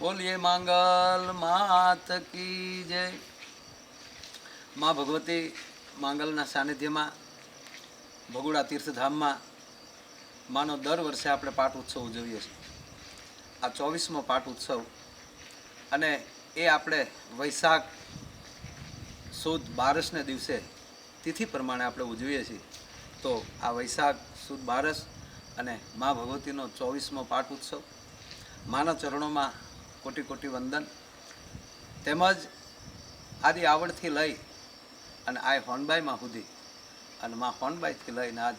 બોલીએ માંગલ માત કી જય. માં ભગવતી માંગલના સાનિધ્યમાં, ભગુડા તીર્થધામમાં માનો દર વર્ષે આપણે પાટ ઉત્સવ ઉજવીએ છીએ. આ ચોવીસમો પાટ ઉત્સવ અને એ આપણે વૈશાખ સુદ બારસને દિવસે તિથિ પ્રમાણે આપણે ઉજવીએ છીએ. તો આ વૈશાખ સુદ બારસ અને મા ભગવતીનો ચોવીસમો પાઠ ઉત્સવ માના ચરણોમાં કોટી કોટી વંદન. તેમજ આદિ આવડથી લઈ અને આ હોનબાઈમાં સુધી. અને મા હોનબાઈથી લઈને આજ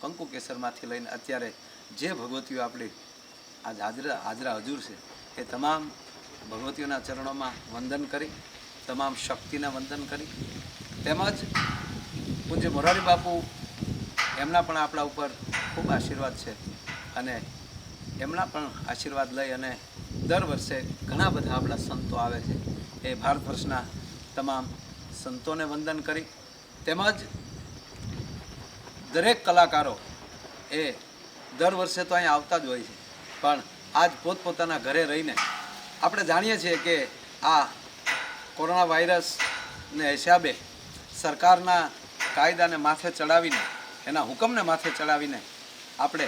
કંકુ કેસરમાંથી લઈને અત્યારે જે ભગવતીઓ આપણી આજ હાજરા હાજરા હજુર છે, એ તમામ ભગવતીઓના ચરણોમાં વંદન કરી, તમામ શક્તિના વંદન કરી. તેમજ પૂજ્ય મોરારી બાપુ એમના પણ આપણા ઉપર ખૂબ આશીર્વાદ છે. અને એમના પણ આશીર્વાદ લઈ અને દર વર્ષે ઘણા બધા આપણા સંતો આવે છે. એ ભારત વર્ષના તમામ સંતોને વંદન કરી. તેમજ દરેક કલાકારો એ દર વર્ષે તો અહીંયા આવતા જ હોય છે. પણ આજ પોતપોતાના ઘરે રહીને આપણે જાણીએ છીએ કે આ કોરોના વાયરસને હિસાબે સરકારના કાયદાને માથે ચડાવીને, એના હુકમને માથે ચડાવીને આપણે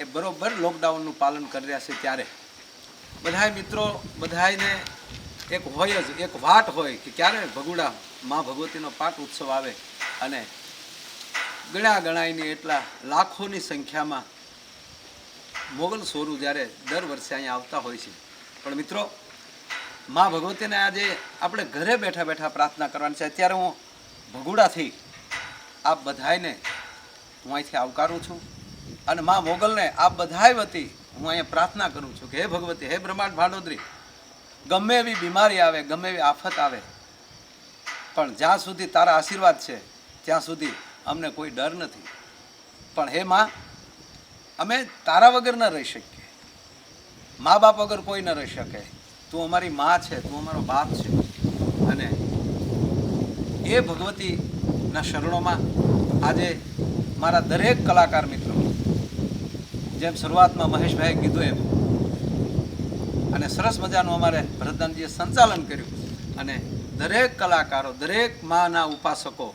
એ બરોબર લોકડાઉનનું પાલન કરી રહ્યા છે ત્યારે બધાય મિત્રો, બધાયને એક હોય જ, એક વાટ હોય કે ક્યારે ભગુડા મા ભગવતીનો પાઠ ઉત્સવ આવે અને ગણા ગણાઈને એટલા લાખોની સંખ્યામાં મોગલ સોરું જ્યારે દર વર્ષે અહીંયા આવતા હોય છે. પણ મિત્રો, મા ભગવતીને આજે આપણે ઘરે બેઠા બેઠા પ્રાર્થના કરવાની છે. અત્યારે હું ભગુડાથી આપ બધાયને હું અહીંથી આવકારું છું અને મા મોગલને આપ બધાય વતી હું અહીંયા પ્રાર્થના કરું છું કે હે ભગવતી, હે બ્રહ્માંડ ભાડોદરી, ગમે એવી બીમારી આવે, ગમે એવી આફત આવે, પણ જ્યાં સુધી તારા આશીર્વાદ છે, ત્યાં સુધી અમને કોઈ ડર નથી. પણ હે માં, અમે તારા વગર ન રહી શકીએ. મા બાપ વગર કોઈ ન રહી શકે. તું અમારી મા છે, તું અમારો બાપ છે. અને એ ભગવતીના શરણોમાં આજે મારા દરેક કલાકાર મિત્રો જેમ શરૂઆતમાં મહેશભાઈએ કીધું એમ. અને સરસ મજાનું અમારે ભરતદાનજીએ સંચાલન કર્યું. અને દરેક કલાકારો, દરેક માના ઉપાસકો,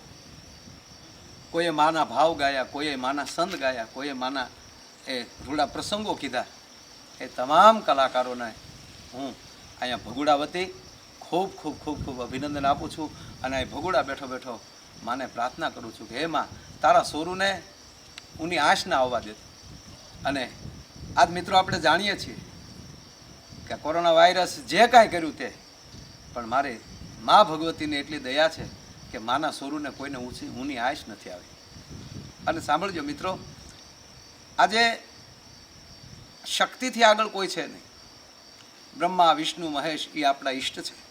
કોઈએ માના ભાવ ગાયા, કોઈએ માના સંત ગાયા, કોઈએ માના એ રૂડા પ્રસંગો કીધા. એ તમામ કલાકારોને હું અહીંયા ભગુડા વતી ખૂબ ખૂબ ખૂબ ખૂબ અભિનંદન આપું છું. અને અહીં ભગુડા બેઠો બેઠો માને પ્રાર્થના કરું છું કે, હે માં, તારા સોરુને ઉની આશ ના આવવા દે. અને આજ મિત્રો આપણે જાણીએ છીએ કે કોરોના વાયરસ જે કાંઈ કર્યું તે, પણ મારે મા ભગવતીની એટલી દયા છે કે માના સોરુને કોઈને ઊંચી ઊની આશ નથી આવી. અને સાંભળજો મિત્રો, આજે શક્તિથી આગળ કોઈ છે નહીં. બ્રહ્મા, વિષ્ણુ, મહેશ એ આપણા ઈષ્ટ છે.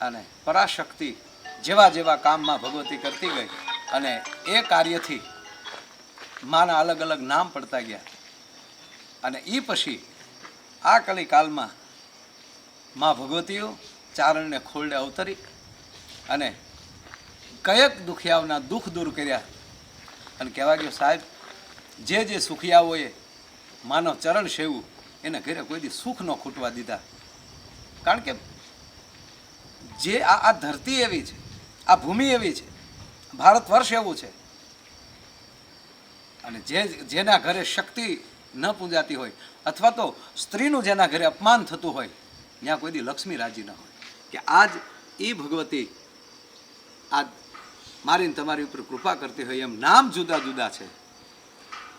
અને પરાશક્તિ જેવા જેવા કામમાં ભગવતી કરતી ગઈ અને એ કાર્યથી માના અલગ અલગ નામ પડતા ગયા. અને એ પછી આ કલિકાલમાં મા ભગવતીઓ ચારણને ખોલડે અવતરી અને કયક દુખિયાઓના દુઃખ દૂર કર્યા. અને કહેવા ગયો, સાહેબ, જે જે સુખિયાઓએ માનો ચરણ સેવું એને ઘરે કોઈ દી સુખ ન ખૂટવા દીધા. કારણ કે જે આ આ ધરતી એવી છે, આ ભૂમિ એવી છે ભારત વર્ષ એવું છે અને જે જેના ઘરે શક્તિ ન પૂજાતી હોય અથવા તો સ્ત્રીનું જેના ઘરે અપમાન થતું હોય, ત્યાં કોઈ દી લક્ષ્મી રાજી ન હોય. કે આજ એ ભગવતી આ મારીને તમારી ઉપર કૃપા કરતી હોય, એમ નામ જુદા જુદા છે.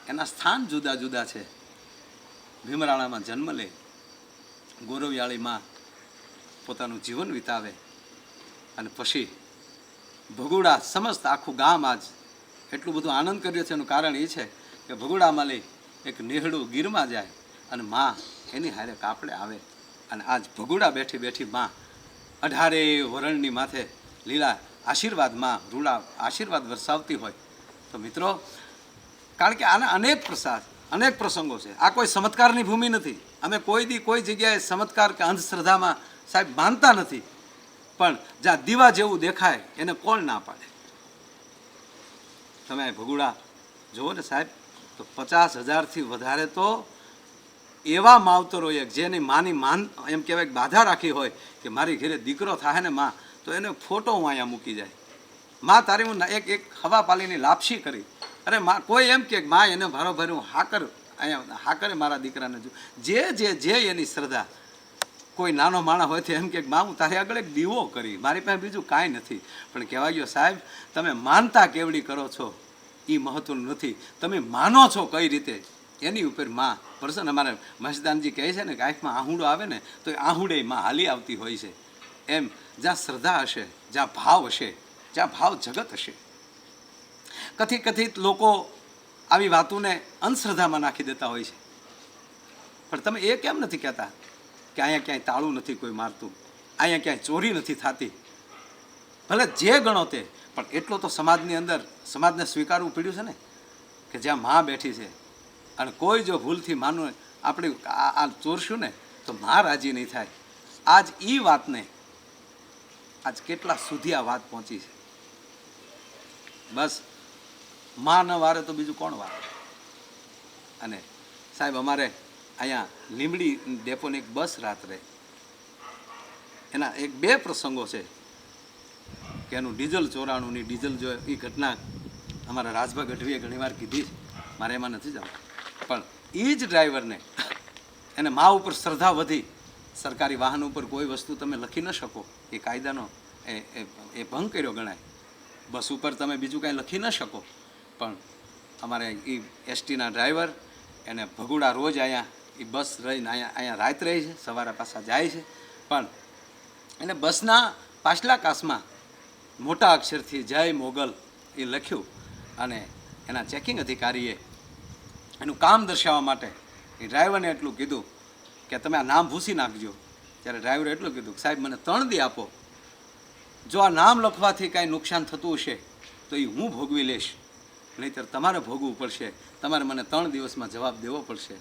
એના સ્થાન જુદા જુદા છે. ભીમરાણામાં જન્મ લે, ગોરવિયાળીમાં પોતાનું જીવન વિતાવે અને પછી ભગુડા સમસ્ત આખું ગામ આજ એટલું બધું આનંદ કર્યો છે. એનું કારણ એ છે કે ભગુડામાં લઈ એક નેહડું ગીરમાં જાય અને માં એની હારે કાપડે આવે અને આજ ભગુડા બેઠી બેઠી માં અઢારે વરણની માથે લીલા આશીર્વાદમાં રૂડા આશીર્વાદ વરસાવતી હોય. તો મિત્રો, કારણ કે આના અનેક પ્રસાદ, અનેક પ્રસંગો છે. આ કોઈ ચમત્કારની ભૂમિ નથી. અમે કોઈ દી કોઈ જગ્યાએ ચમત્કાર કે અંધશ્રદ્ધામાં સાહેબ માનતા નથી. પણ જ્યાં દીવા જેવું દેખાય એને કોણ ના પાડે? તમે ભગુડા જુઓ ને સાહેબ, તો પચાસ હજારથી વધારે તો એવા માવતરોએ જેની માની માન એમ કહેવાય બાધા રાખી હોય કે મારી ઘરે દીકરો થાય ને માં, તો એને ફોટો હું અહીંયા મૂકી જાય. માં તારી હું એક એક હવા પાલીની લાપસી કરી. અરે માં, કોઈ એમ કે માં એને ભારો ભર્યું હાકર, અહીંયા હાકરે મારા દીકરાને જો. જે જે જે એની શ્રદ્ધા કોઈ નાનો માણસ હોય તો એમ કે મામું તારે આગળ એક દીવો કરી. મારી પાસે બીજું કાંઈ નથી. પણ કહેવા ગયો, સાહેબ, તમે માનતા કેવડી કરો છો? એ મહત્વનું નથી. તમે માનો છો કઈ રીતે? એની ઉપરમાં પર્સન અમારે મહેશદાનજી કહે છે ને કે આંખમાં આહુડો આવે ને, તો એ આહુડે માં હાલી આવતી હોય છે. એમ, જ્યાં શ્રદ્ધા હશે, જ્યાં ભાવ હશે, જ્યાં ભાવ જગત હશે. કથિત કથિત લોકો આવી વાતોને અંધશ્રદ્ધામાં નાખી દેતા હોય છે. પણ તમે એ કેમ નથી કહેતા? કે અહીંયા ક્યાંય તાળું નથી કોઈ મારતું, અહીંયા ક્યાંય ચોરી નથી થતી. ભલે જે ગણો તે, પણ એટલો તો સમાજની અંદર, સમાજને સ્વીકારવું પડ્યું છે ને, કે જ્યાં માં બેઠી છે. અને કોઈ જો ભૂલથી માનું, આપણે આ ચોરશું ને, તો માં રાજી નહીં થાય. આજ એ વાતને, આજ કેટલા સુધી આ વાત પહોંચી છે? બસ, માં ન વારે તો બીજું કોણ વારે? અને સાહેબ, અમારે અહીંયા લીમડી ડેપોની એક બસ રાત્રે. એના એક બે પ્રસંગો છે કે એનું ડીઝલ ચોરાણુંની ડીઝલ જો એ ઘટના અમારા રાજભા ગઢવીએ ઘણીવાર કીધી મારે એમાં નથી જવું પણ એ જ ડ્રાઈવરને એને મા ઉપર શ્રદ્ધા વધી. સરકારી વાહન ઉપર કોઈ વસ્તુ તમે લખી ન શકો. એ કાયદાનો એ, એ- ભંગ કર્યો ગણાય. બસ ઉપર તમે બીજું કાંઈ લખી ન શકો. પણ અમારે એ એસટીના ડ્રાઈવર એને ભગુડા રોજ અહીંયા એ બસ રહીને અહીંયા અહીંયા રાત રહી છે, સવારે પાછા જાય છે. પણ એને બસના પાછલા કાસમાં મોટા અક્ષરથી જય મોગલ એ લખ્યું અને એના ચેકિંગ અધિકારીએ એનું કામ દર્શાવવા માટે એ ડ્રાઈવરને એટલું કીધું કે તમે આ નામ ભૂસી નાખજો. ત્યારે ડ્રાઈવરે એટલું કીધું કે સાહેબ, મને ત્રણ દી આપો. જો આ નામ લખવાથી કાંઈ નુકસાન થતું હશે, તો એ હું ભોગવી લઈશ. નહીંતર તમારે ભોગવું પડશે. તમારે મને ત્રણ દિવસમાં જવાબ દેવો પડશે.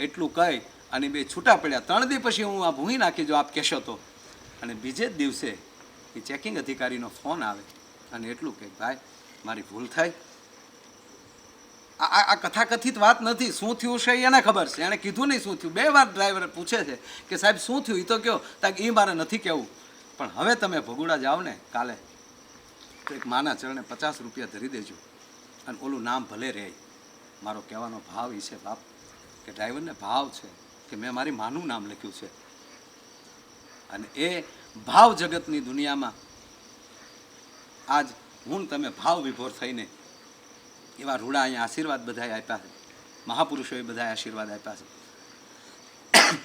એટલું કહી અને બે છૂટા પડ્યા. ત્રણ દી પછી હું આ ભૂંગી નાખી જો આપ કહેશો તો. અને બીજે જ દિવસે એ ચેકિંગ અધિકારીનો ફોન આવે અને એટલું કે ભાઈ, મારી ભૂલ આ, આ- આ કથાકથિત વાત નથી. શું થયું છે એને ખબર છે. એણે કીધું નહીં શું થયું. બે વાર ડ્રાઈવર પૂછે છે કે, સાહેબ, શું થયું? એ તો કહો તાકે એ મારે નથી કહેવું. પણ હવે તમે ભગુડા જાઓ ને કાલે, તો એક માના ચરણે પચાસ રૂપિયા ધરી દેજો. અને ઓલું નામ ભલે રહે. મારો કહેવાનો ભાવ એ છે, બાપ. કે ડ્રાઈવરને ભાવ છે કે મેં મારી માનું નામ લખ્યું છે. અને એ ભાવ જગતની દુનિયામાં આજ હું તમે ભાવ વિભોર થઈને એવા રૂડા અહીંયા આશીર્વાદ બધાએ આપ્યા છે. મહાપુરુષોએ બધાએ આશીર્વાદ આપ્યા છે.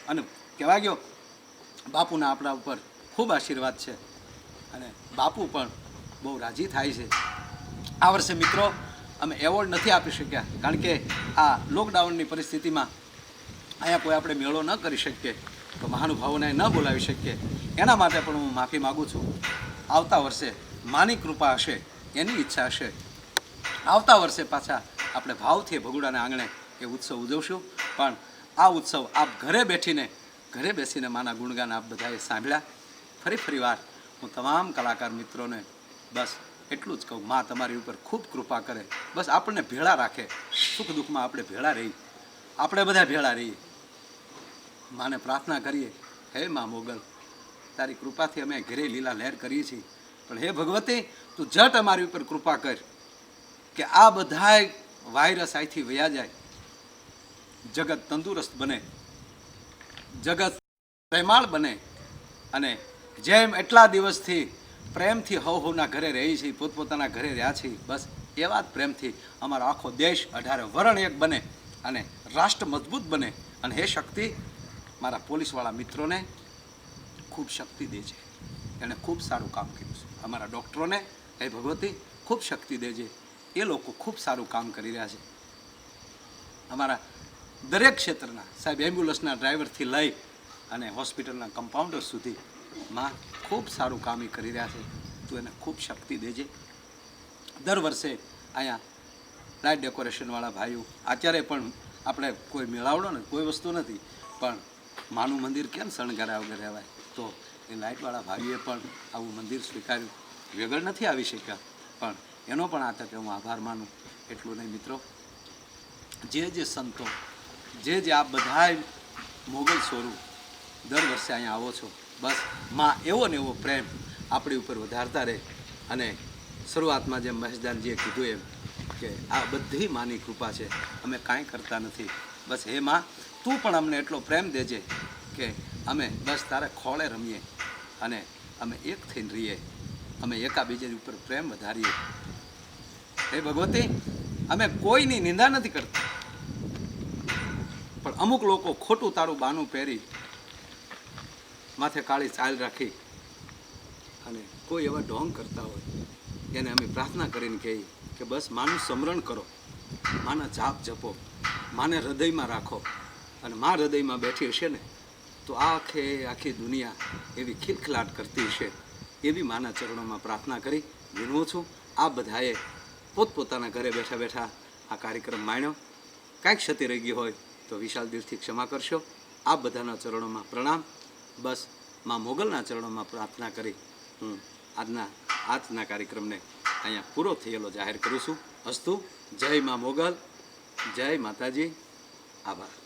અને કહેવા ગયો, બાપુના આપણા ઉપર ખૂબ આશીર્વાદ છે. અને બાપુ પણ બહુ રાજી થાય છે. આ વર્ષે મિત્રો અમે એવોર્ડ નથી આપી શક્યા. કારણ કે આ લોકડાઉનની પરિસ્થિતિમાં અહીંયા કોઈ આપણે મેળો ન કરી શકીએ, તો મહાનુભાવોને ન બોલાવી શકીએ. એના માટે પણ હું માફી માગું છું. આવતા વર્ષે માની કૃપા હશે, એની ઈચ્છા હશે. આવતા વર્ષે પાછા આપણે ભાવથી ભગુડાના આંગણે એ ઉત્સવ ઉજવશું. પણ આ ઉત્સવ આપ ઘરે બેઠીને, ઘરે બેસીને માના ગુણગાન આપ બધાએ સાંભળ્યા. ફરી ફરી વાર હું તમામ કલાકાર મિત્રોને બસ એટલું જ કહું, માં તમારી ઉપર ખૂબ કૃપા કરે. બસ આપણને ભેળા રાખે. સુખ દુઃખમાં આપણે ભેળા રહીએ. આપણે બધા ભેળા રહીએ. માને પ્રાર્થના કરીએ, હે માં મોગલ, તારી કૃપાથી અમે ઘેરે લીલા લહેર કરીએ છીએ. પણ હે ભગવતી, તું જટ અમારી ઉપર કૃપા કર કે આ બધાય વાયરસ અહીંથી વયા જાય. જગત તંદુરસ્ત બને. જગત પ્રેમાળ બને. અને જેમ એટલા દિવસથી પ્રેમથી હવ હવના ઘરે રહી છે, પોતપોતાના ઘરે રહ્યા છે. બસ એવા જ પ્રેમથી અમારો આખો દેશ અઢારે વરણ એક બને અને રાષ્ટ્ર મજબૂત બને. અને હે શક્તિ, મારા પોલીસવાળા મિત્રોને ખૂબ શક્તિ દે છે. એણે ખૂબ સારું કામ કર્યું છે. અમારા ડૉક્ટરોને, હે ભગવતી, ખૂબ શક્તિ દેજે એ લોકો ખૂબ સારું કામ કરી રહ્યા છે. અમારા દરેક ક્ષેત્રના, સાહેબ એમ્બ્યુલન્સના ડ્રાઈવરથી લઈ અને હોસ્પિટલના કમ્પાઉન્ડર સુધી માં ખૂબ સારું કામ એ કરી રહ્યા છે. તું એને ખૂબ શક્તિ દેજે. દર વર્ષે અહીંયા લાઇટ ડેકોરેશનવાળા ભાઈઓ, અત્યારે પણ આપણે કોઈ મેળાવડો ને, કોઈ વસ્તુ નથી, પણ માનું મંદિર કેમ શણગાર્યા વગર રહેવાય? તો એ લાઇટવાળા ભાઈઓએ પણ આવું મંદિર સ્વીકાર્યું. વેગળ નથી આવી શક્યા, પણ એનો પણ આ તકે હું આભાર માનું. એટલું નહીં મિત્રો. જે જે સંતો, જે જે આ બધા મોગલ સ્વરૂપ દર વર્ષે અહીંયા આવો છો. બસ, માં એવો ને એવો પ્રેમ આપણી ઉપર વધારતા રહે. અને શરૂઆતમાં જેમ મહેશદાનજીએ કીધું એમ કે આ બધી માની કૃપા છે, અમે કાંઈ કરતા નથી. બસ હે માં, તું પણ અમને એટલો પ્રેમ દેજે કે અમે બસ તારે ખોળે રમીએ અને અમે એક થઈને રહીએ. અમે એકાબીજા ઉપર પ્રેમ વધારીએ. હે ભગવતી, અમે કોઈની નિંદા નથી કરતા. પણ અમુક લોકો ખોટું તારું બાનું પહેરી માથે કાળી ચાલ રાખી અને કોઈ એવા ઢોંગ કરતા હોય, એને અમે પ્રાર્થના કરીને કહીએ કે બસ માનું સ્મરણ કરો, માના જાપ જપો, માને હૃદયમાં રાખો અને મા હૃદયમાં બેઠી હશે ને, તો આખે આખી દુનિયા એવી ખિલખલાટ કરતી હશે. એવી માના ચરણોમાં પ્રાર્થના કરી, વિનવું છું. આ બધાએ પોતપોતાના ઘરે બેઠા બેઠા આ કાર્યક્રમ માણ્યો. કાંઈક ક્ષતિ રહી ગઈ હોય તો વિશાલ દિલથી ક્ષમા કરશો. આ બધાના ચરણોમાં પ્રણામ. બસમાં મોગલના ચરણોમાં પ્રાર્થના કરી હું આજના આજના કાર્યક્રમને અહીંયા પૂરો થયેલો જાહેર કરું છું. અસ્તુ, જય માં મોગલ, જય માતાજી. આભાર.